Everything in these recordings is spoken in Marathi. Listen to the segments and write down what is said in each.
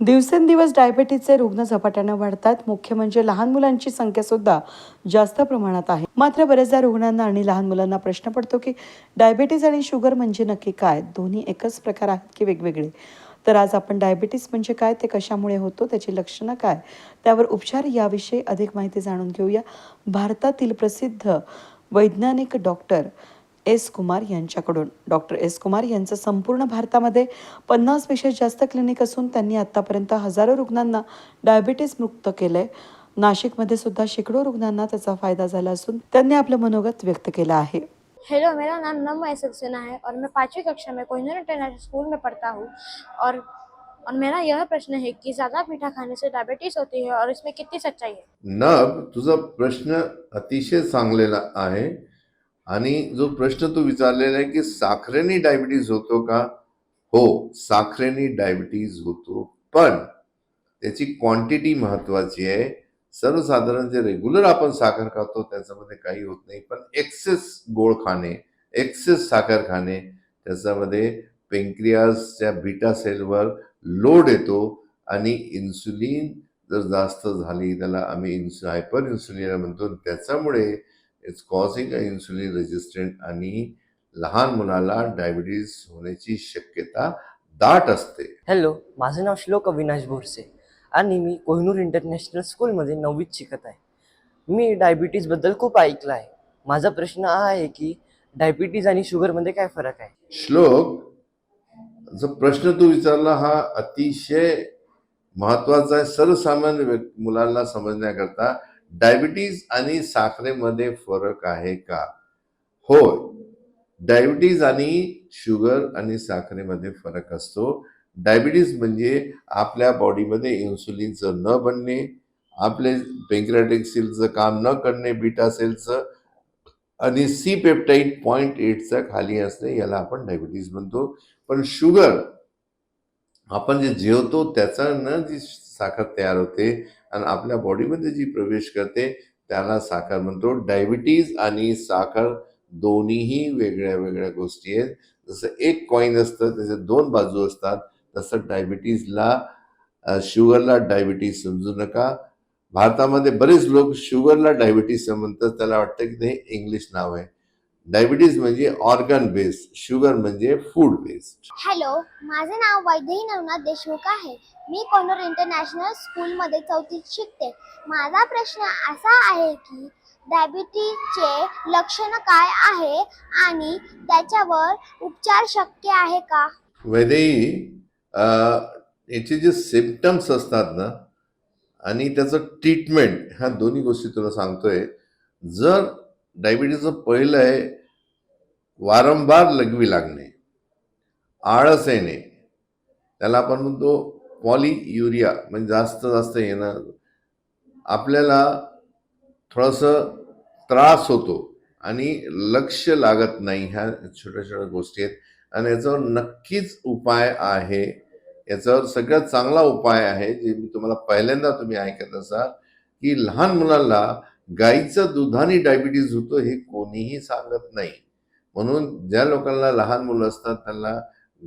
दिवसेंदिवस डायबेटीसचे रुग्ण झपाट्यानं वाढतात. मुख्य म्हणजे लहान मुलांची संख्या सुद्धा जास्त प्रमाणात आहे. मात्र बऱ्याचदा रुग्णांना आणि लहान मुलांना प्रश्न पडतो की डायबेटीस आणि शुगर म्हणजे नक्की काय? दोन्ही एकच प्रकार आहेत की वेगवेगळे? तर आज आपण डायबिटीस म्हणजे काय? ते कशामुळे होतो? त्याची लक्षणं काय? त्यावर उपचार याविषयी अधिक माहिती जाणून घेऊया. भारतातील प्रसिद्ध वैज्ञानिक डॉक्टर एस कुमार यांच्याकडून. डॉक्टर एस कुमार यांचं संपूर्ण भारतामध्ये पन्नासपेक्षा जास्त क्लिनिक असून त्यांनी आतापर्यंत हजारो रुग्णांना डायबिटीस मुक्त केलंय. नाशिकमध्ये सुद्धा शेकडो रुग्णांना त्याचा फायदा झाला असून त्यांनी आपलं मनोगत व्यक्त केलं आहे. हेलो मेरा नाम नमय सक्सेना है और मैं पाँचवीं कक्षा में कोहिनूर इंटरनेशनल स्कूल में पढ़ता हूँ और और मेरा यह प्रश्न है कि ज़्यादा मीठा खाने से डायबिटीज़ होती है और इसमें कितनी सच्चाई है? नब तुझा प्रश्न अतिशय चांगलेला आहे. आणि जो प्रश्न तू विचारलेला आहे की साखरेने डायबिटीज होतो का? हो साखरेने डायबिटीज होतो. पण त्याची क्वांटिटी महत्वाची आहे. सर्वसाधारण जे रेग्युलर आपण साखर खातो त्याच्यामध्ये काही होत नाही. पण एक्सेस गोड खाणे एक्सेस साखर खाणे त्याच्यामध्ये पेंक्रियासच्या बीटा सेलवर लोड येतो आणि इन्सुलिन जर जास्त झाली त्याला आम्ही इन्सु हायपर इन्सुलिन म्हणतो त्याच्यामुळे it's causing a insulin resistant आणि लहान मुलाला डायबिटीज होण्याची शक्यता दाट असते. हॅलो माझं नाव श्लोक अविनाश बोरसे आणि मी कोहिनूर इंटरनॅशनल स्कूलमध्ये नववीत शिकत आहे. मी डायबिटीजबद्दल खूप ऐकलं आहे. माझा प्रश्न हा आहे की डायबिटीज आणि शुगरमध्ये काय फरक आहे? श्लोक जो प्रश्न तू विचारला हा अतिशय महत्त्वाचा आहे. सर्वसामान्य मुलांना समजण्याकरता डायबिटीज आणि साखरेमध्ये फरक आहे का? होय. डायबिटीज आणि शुगर आणि साखरेमध्ये फरक असतो. डायबिटीज म्हणजे आपल्या बॉडीमध्ये इन्सुलिनचं न बनणे आपले पेंक्रेटिक सेलचं काम न करणे बीटा सेलचं आणि सी पेप्टाईड पॉईंट एटचा खाली असणे याला आपण डायबिटीज म्हणतो. पण शुगर आपण जे जेवतो त्याच्यानं जी साखर तयार होते आणि आपल्या बॉडीमध्ये जी प्रवेश करते त्याला साखर म्हणतो डायबिटीज आणि साखर दोन्हीही वेगळ्या वेगळ्या गोष्टी आहेत. जसं एक कॉईन असतं त्याचे दोन बाजू असतात. तसं डायबिटीजला शुगरला डायबिटीज समजू नका. भारतामध्ये बरेच लोक शुगरला डायबिटीज समजतात. त्याला वाटतं की ते इंग्लिश नाव आहे. डायबिटीज म्हणजे ऑर्गन बेस्ड शुगर म्हणजे फूड बेस्ड हॅलो माझे नाव वैदेही नवनाथ देशमुख आहे. मी कोनूर इंटरनॅशनल स्कूलमध्ये चौथीत शिकते. माझा प्रश्न असा आहे की डायबिटीजचे लक्षण काय आहे आणि त्याच्यावर उपचार शक्य आहे का? वैदेही याचे जे सिम्पटम्स असतात ना आणि त्याचं ट्रीटमेंट ह्या दोन्ही गोष्टी तुला सांगतोय. जर डायबिटीजचं पहिलं आहे वारंवार लघवी लागणे आळस येणे. त्याला आपण म्हणतो पॉली युरिया म्हणजे जास्त जास्त येणं. आपल्याला थोडंसं त्रास होतो आणि लक्ष लागत नाही ह्या छोट्या छोट्या गोष्टी आहेत. आणि याच्यावर नक्कीच उपाय आहे. याच्यावर सगळ्यात चांगला उपाय आहे जे मी तुम्हाला पहिल्यांदा तुम्ही ऐकत असाल की लहान मुलांना गाईचं दुधाने डायबिटीज होतो हे कोणीही सांगत नाही. म्हणून ज्या लोकांना लहान मुलं असतात त्यांना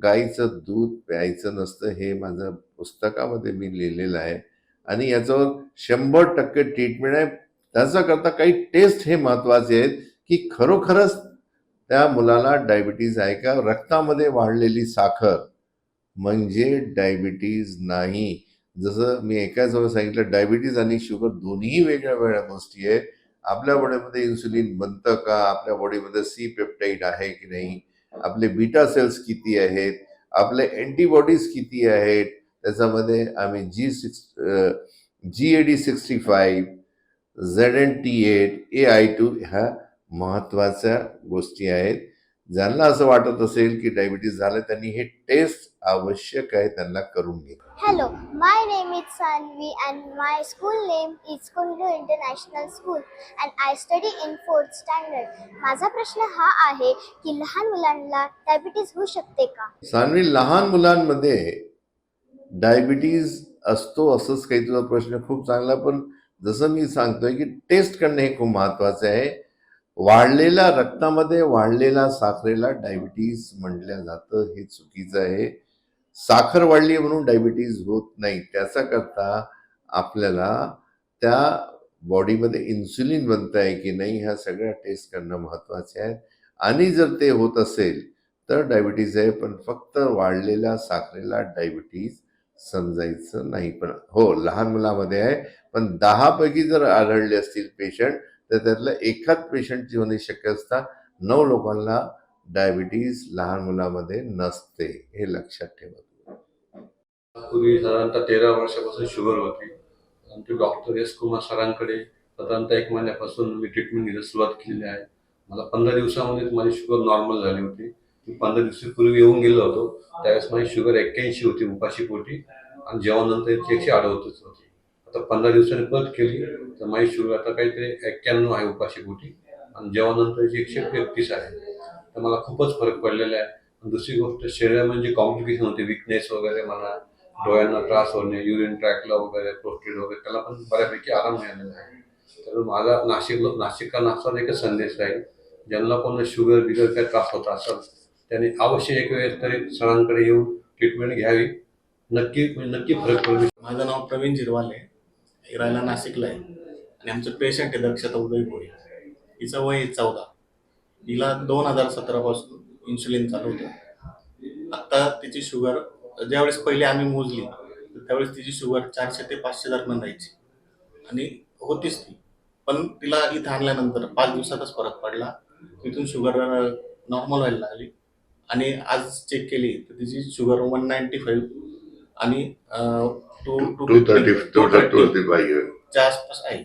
गाईचं दूध प्यायचं नसतं हे माझं पुस्तकामध्ये मी लिहिलेलं आहे. आणि याच्यावर शंभर टक्के ट्रीटमेंट आहे. त्याच्याकरता काही टेस्ट हे महत्त्वाचे आहेत की खरोखरच त्या मुलाला डायबिटीज आहे का? रक्तामध्ये वाढलेली साखर म्हणजे डायबिटीज नाही. जसं मी एकाच वेळेस सांगितलं डायबिटीज आणि शुगर दोन्ही वेगळ्या वेगळ्या गोष्टी आहेत. आपल्या बॉडीमध्ये इन्सुलिन बनतं का? आपल्या बॉडीमध्ये सी पेप्टाईड आहे की नाही? आपले बीटा सेल्स किती आहेत? आपले अँटीबॉडीज किती आहेत? त्याच्यामध्ये आम्ही G six G A D sixty five Z N T eight A I two ह्या महत्त्वाच्या गोष्टी आहेत. ज्यांना असं वाटत असेल की डायबिटीज झालं त्यांनी हे टेस्ट आवश्यक आहे त्यांना करून घे. Hello my name is Sanvi and my school name is Kohinoor international school and I study in fourth standard माझा प्रश्न हा आहे की लहान मुलांना डायबिटीज होऊ शकते का? सानवी लहान मुलांमध्ये डायबिटीज असतो असंच काही तुझा प्रश्न खूप चांगला पण जसं मी सांगतोय की टेस्ट करणं हे खूप महत्वाचं आहे. वाढलेल्या रक्तामध्ये वाढलेला साखरेला डायबिटीज म्हटलं जातं. हे चुकीचं आहे. साखर वाढली म्हणून डायबिटीज होत नाही. त्याचा करता आपल्याला त्या बॉडीमध्ये इन्सुलिन बनत आहे की नाही ह्या सगळ्या टेस्ट करणं महत्त्वाचे आहे. आणि जर ते होत असेल तर डायबिटीज आहे. पण फक्त वाढलेल्या साखरेला डायबिटीज समजायचं नाही. पण हो लहान मुलामध्ये आहे. पण दहापैकी जर आढळले असतील पेशंट तर त्यातल्या एकाच पेशंटची शक्य असता. नऊ लोकांना डायबिटीज लहान मुलामध्ये नसते हे लक्षात ठेवा. पूर्वी साधारणतः तेरा वर्षापासून शुगर होती आमचे डॉक्टर एस कुमार सरांकडे साधारणतः एक महिन्यापासून मी ट्रीटमेंट घ्यायला सुरुवात केलेली आहे. मला पंधरा दिवसामध्ये माझी शुगर नॉर्मल झाली होती. मी पंधरा दिवसापूर्वी येऊन गेलो होतो. त्यावेळेस माझी शुगर एक्क्याऐंशी होती उपाशी पोटी. आणि जेवणानंतर एकशे अडवतच होती. आता पंधरा दिवसांनी परत केली. तर माझी शुगर आता काहीतरी एक्क्याण्णव आहे उपाशी पोटी आणि जेवणानंतरची एकशे एकतीस आहे तर मला खूपच फरक पडलेला आहे. आणि दुसरी गोष्ट शरीरामध्ये म्हणजे कॉम्प्लिकेशन होते विकनेस वगैरे मला डोळ्यांना त्रास होणे युरिन ट्रॅकला वगैरे प्रोस्टेट वगैरे त्याला पण बऱ्यापैकी आराम मिळालेला आहे. तर माझा नाशिक नाशिकला नासाचा एकच संदेश राहील ज्यांना कोण शुगर बिगर काय त्रास होत असेल त्यांनी अवश्य एक वेळेस तरी सणांकडे येऊन ट्रीटमेंट घ्यावी. नक्की म्हणजे नक्की फरक पडू माझं नाव प्रवीण जिरवाले. हे राहायला नाशिकला आहे. आणि आमचं पेशंट आहे दक्षता उदय भोळे हिचं वय चौदा. हिला दोन हजार सतरापासून इन्सुलिन चालू होतं. आत्ता तिची शुगर ज्यावेळेस पहिले आम्ही मोजली त्यावेळेस तिची शुगर चारशे ते पाचशे दरम्यान राहायची. आणि होतीच ती. पण तिला इथं आणल्यानंतर पाच दिवसातच फरक पडला. तिथून शुगर नॉर्मल व्हायला लागली. आणि आज चेक केली तर तिची शुगर वन नाईन्टी फाईव्ह आणि to two thirty two thirty पाहिजे च्या आसपास आहे.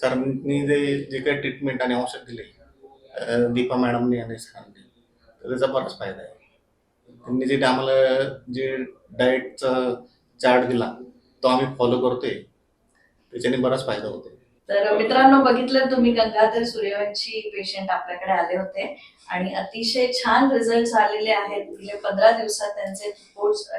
सरांनी जे जे काही ट्रीटमेंट आणि औषध दिले दीपा मॅडमनी आणि सरांनी तर त्याचा बराच फायदा आहे. त्यांनी जे आम्हाला जे डाएटचा चार्ट दिला तो आम्ही फॉलो करतोय. त्याच्याने बराच फायदा होतो तर मित्रांनो बघितलं तुम्ही गंगाधर सूर्यवंशी पेशंट आपल्याकडे आले होते आणि अतिशय छान रिझल्ट आलेले आहेत. गेले पंधरा दिवसात त्यांचे रिपोर्ट्स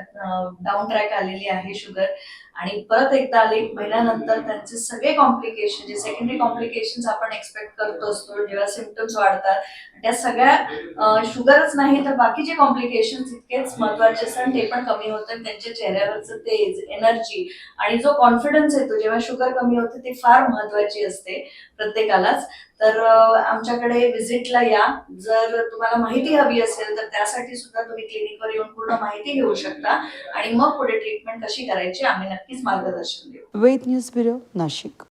डाऊन ट्रॅक आलेली आहे शुगर आणि परत एकदा आले महिन्यानंतर त्यांचे सगळे कॉम्प्लिकेशन जे सेकंडरी कॉम्प्लिकेशन आपण एक्सपेक्ट करतो असतो जेव्हा सिमटम्स वाढतात त्या सगळ्या शुगरच नाही तर बाकीचे कॉम्प्लिकेशन इतकेच महत्त्वाचे असतात ते पण कमी होतात. त्यांच्या चेहऱ्यावरचं तेज एनर्जी आणि जो कॉन्फिडन्स येतो जेव्हा शुगर कमी होते ते फार महत्वाची असते प्रत्येकालाच. तर आमच्याकडे व्हिजिटला या. जर तुम्हाला माहिती हवी असेल तर त्यासाठी सुद्धा तुम्ही क्लिनिकवर येऊन पूर्ण माहिती घेऊ शकता. आणि मग पुढे ट्रीटमेंट कशी करायची आम्ही नक्कीच मार्गदर्शन देऊ. Ved news bureau Nashik.